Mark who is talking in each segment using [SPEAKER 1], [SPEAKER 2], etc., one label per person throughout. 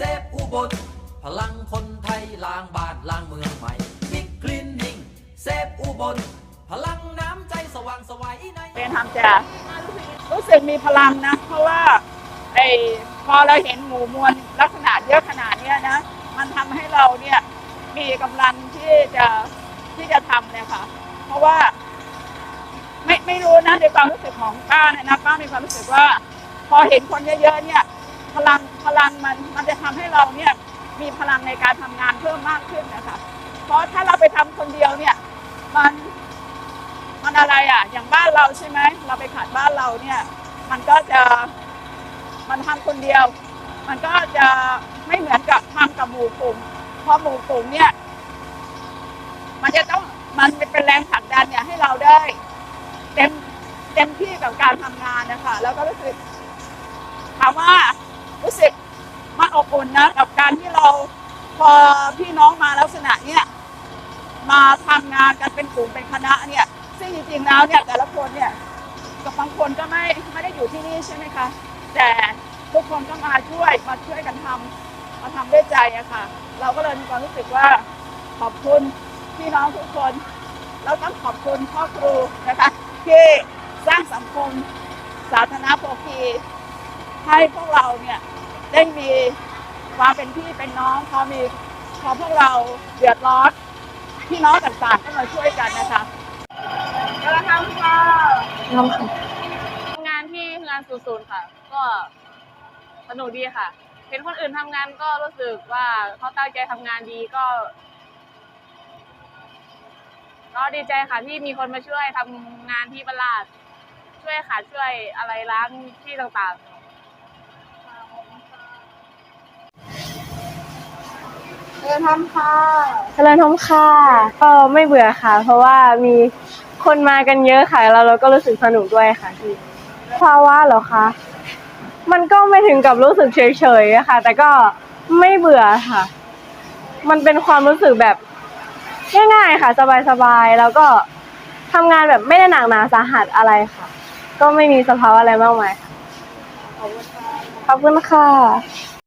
[SPEAKER 1] เซฟอุบล พลังคนไทยล้างบ้านล้างเมืองใหม่บิ๊กคลินนิ่งเซฟอุบล พลังน้ำใจสว่างสวัยใน
[SPEAKER 2] เป็นทำจะรู้สึกมีพลังนะ เพราะว่าไอ้พอเราเห็นหมู่มวลลักษณะเยอะขนาดเนี้ยนะ มันทำให้เราเนี่ยมีกำลังที่จะที่จะทำเนี่ยค่ะ เพราะว่า ไม่ไม่รู้นะในความรู้สึกของป้าเนี่ยนะป้ามีความรู้สึกว่า พอเห็นคนเยอะๆเนี่ย พลัง ลังมันมันจะทำให้เราเนี่ยมีพลังในการทำงานเพิ่มมากขึ้นนะคะ เพราะถ้าเราไปทำคนเดียวเนี่ยมันมันอะไรอะ อย่างบ้านเราใช่ไหมเราไปขัดบ้านเราเนี่ยมันก็จะมันทำคนเดียว มันก็จะไม่เหมือนกับทำกับหมู่กลุ่มเพราะหมู่กลุ่มเนี่ยมันจะต้องมันเป็นแรงผลักดันเนี่ยให้เราได้ เต็มเต็มที่กับการทำงานนะคะ แล้วก็รู้สึกถามว่ารู้สึก มันอบอุ่นนะกับการที่เราพอพี่น้องมาลักษณะเนี้ยมาทำงานกันเป็นกลุ่มเป็นคณะเนี่ย ซึ่งจริงๆแล้วเนี่ยแต่ละคนเนี่ยกับบางคนก็ไม่ไม่ได้อยู่ที่นี่ใช่ไหมคะ แต่ทุกคนก็มาช่วยมาช่วยกันทำมาทำด้วยใจอะค่ะ เราก็เลยมีความรู้สึกว่าขอบคุณพี่น้องทุกคน แล้วต้องขอบคุณพ่อครูนะคะที่สร้างสังคมสาธารณโภคีให้พวกเราเนี่ย ได้มีความเป็นพี่เป็นน้องพอมีพอพวกเราเดือดร้อนพี่น้องต่างๆก็มาช่วยกันนะคะกระทำค่ะ
[SPEAKER 3] น้องค่ะ
[SPEAKER 4] ทำงานที่งานศูนย์ค่ะ ก็สนุกดีค่ะ เห็นคนอื่นทำงานก็รู้สึกว่าเขาตั้งใจทำงานดีก็ ก็ดีใจค่ะที่มีคนมาช่วยทำงานที่บลาด ช่วยค่ะช่วยอะไรล้างที่ต่างๆ
[SPEAKER 2] เออทำค่ะ
[SPEAKER 3] เจริญทมค่ะก็ไม่เบื่อค่ะ เพราะว่ามีคนมากันเยอะค่ะแล้วเราก็รู้สึกสนุกด้วยค่ะพี่ภาวะเหรอคะมันก็ไม่ถึงกับรู้สึกเฉยๆอะค่ะ แต่ก็ไม่เบื่อค่ะ มันเป็นความรู้สึกแบบง่ายๆค่ะ สบายๆแล้วก็ทำงานแบบไม่ได้หนักหนาสาหัสอะไรค่ะ ก็ไม่มีสภาวะอะไรมากมายค่ะขอบคุณค่ะ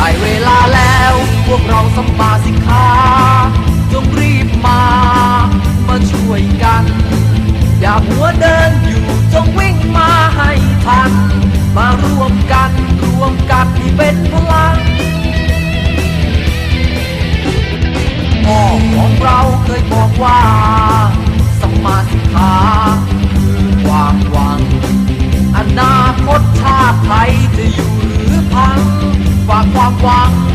[SPEAKER 1] ได้เวลาแล้ว พวกเราสัมมาสิกขาจงรีบมา มาช่วยกัน อย่าหัวเดินอยู่จงวิ่งมาให้ทัน มารวมกันรวมกันที่เป็นพลังพ่อของเราเคยบอกว่า อยู่